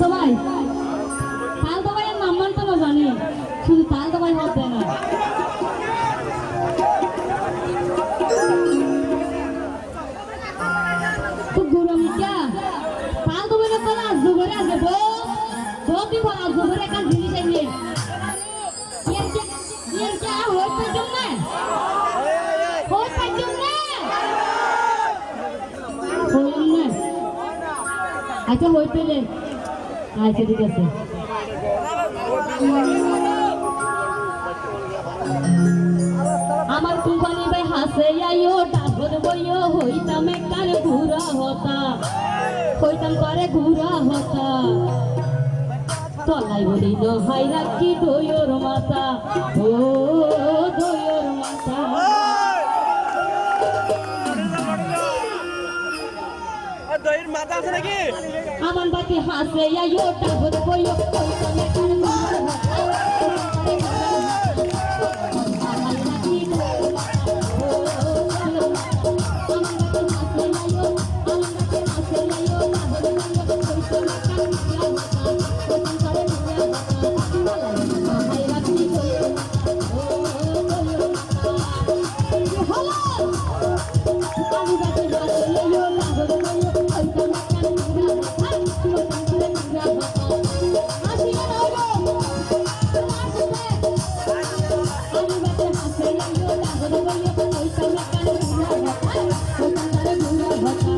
তালতো ভাই তালতো ভাইয়ের নাম মানতো না জানি। শুধু তালতো ভাই হতে দেয় না। তো তালতো ভাই না তোলা জুগরে আছে বো। বতি ভরা জুগরে কান জিনিস না আচ্ছা হই পেলে। আচ্ছা ঠিক আছে। আমার কুম্পানি ভাই হাসে আইও ডাকর বইও হইতাম একটার ঘুরা হতা। হইতাম করে ঘুরা হতা। তলাই বলি হাই রাখি দইয়র মাতা। ও দইয়র মাতা। দইয়ের মাথা আছে নাকি আমার বাকি হাসে আইও ডাকর বইও হইতাম একটার ঘুরা বন্ধুরা ভাষা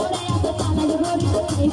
ঘোড়ায় এত পাগল ঘোড়ি এই